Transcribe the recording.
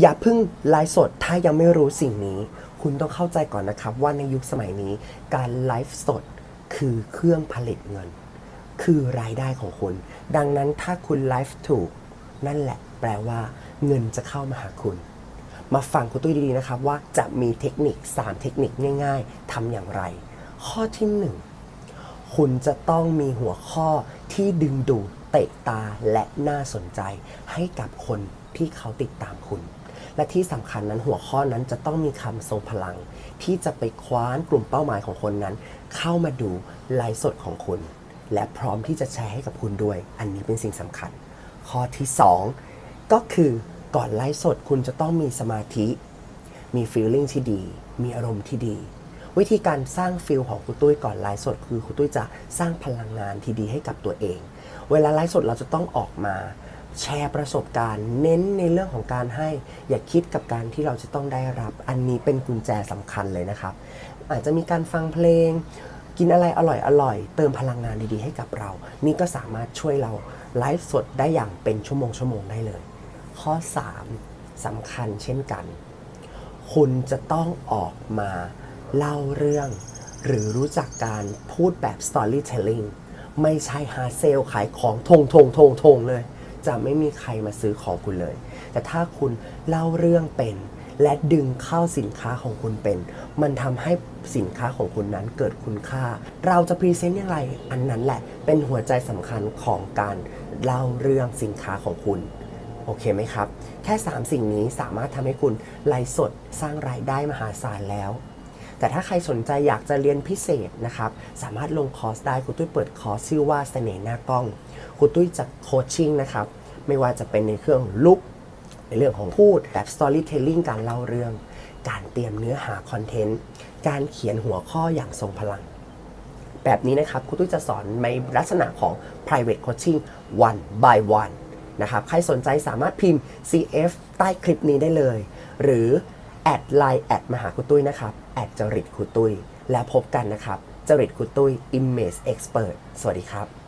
อย่าเพิ่งไลฟ์สดถ้ายังไม่รู้สิ่งนี้ คุณต้องเข้าใจก่อนนะครับ ว่าในยุคสมัยนี้การไลฟ์สดคือเครื่องผลิตเงิน คือรายได้ของคุณ ดังนั้นถ้าคุณไลฟ์ถูก นั่นแหละแปลว่า เงินจะเข้ามาหาคุณ มาฟังคุณตุ้ยดีๆนะครับว่าจะมีเทคนิค 3 เทคนิคง่าย ๆทำอย่างไร ข้อที่ 1 คุณจะต้องมีหัวข้อที่ดึงดูดเตะตาและน่าสนใจให้กับคนที่เขาติดตามคุณ และที่สำคัญนั้นหัวข้อนั้นจะต้องมีคำทรงพลัง ที่จะไปคว้านกลุ่มเป้าหมายของคนนั้น เข้ามาดูไลฟ์สดของคุณ และพร้อมที่จะแชร์ให้กับคุณด้วย อันนี้เป็นสิ่งสำคัญ ข้อที่ 2 ก็คือก่อนไลฟ์สดคุณจะต้องมีสมาธิ มีฟีลลิ่งที่ดี มีอารมณ์ที่ดี วิธีการสร้างฟิลของคุณตุ้ยก่อนไลฟ์สด คือคุณตุ้ยจะสร้างพลังงานที่ดีให้กับตัวเอง เวลาไลฟ์สดเราจะต้องออกมา แชร์ประสบการณ์เน้นในเรื่องของการให้ อย่าคิดกับการที่เราจะต้องได้รับ อันนี้เป็นกุญแจสำคัญเลยนะครับ อาจจะมีการฟังเพลง กินอะไรอร่อยอร่อยเติมพลังงานดีๆ ให้กับเรา นี่ก็สามารถช่วยเราไลฟ์สดได้อย่างเป็นชั่วโมงชั่วโมงได้เลย ข้อ 3สำคัญเช่นกัน คุณจะต้องออกมาเล่าเรื่อง หรือรู้จักการพูดแบบ storytelling ไม่ใช่หาเซลขายของทงทงทงทงเลย จะไม่มีใครมาซื้อของคุณเลย แต่ถ้าคุณเล่าเรื่องเป็น และดึงเข้าสินค้าของคุณเป็น มันทำให้สินค้าของคุณนั้นเกิดคุณค่า เราจะพรีเซนต์อย่างไรอันนั้นแหละ เป็นหัวใจสำคัญของการเล่าเรื่องสินค้าของคุณโอเคไหมครับ แค่ 3 สิ่งนี้สามารถทำให้คุณไลฟ์สดสร้างรายได้มหาศาลแล้ว แต่ถ้าใครสนใจอยากจะเรียนพิเศษนะครับ สามารถลงคอร์สได้คุณตุ้ยเปิดคอร์สชื่อว่าเสน่ห์หน้ากล้องคุณตุ้ยจะโคชชิ่งนะครับ ไม่ว่าจะเป็นในเครื่องลุกในเรื่องของพูดแบบ storytelling การเล่าเรื่อง การเตรียมเนื้อหาคอนเทนต์ การเขียนหัวข้ออย่างทรงพลัง แบบนี้นะครับคุณตุ้ยจะสอนในลักษณะของ private coaching one by one นะครับ ใครสนใจสามารถพิมพ์ CF ใต้คลิปนี้ได้เลย หรือ แอดไลน์แอดมาหาคุณตุ้ยนะครับแอดจริตคุณตุ้ย แล้วพบกันนะครับจริตคุณตุ้ย Image Expert สวัสดีครับ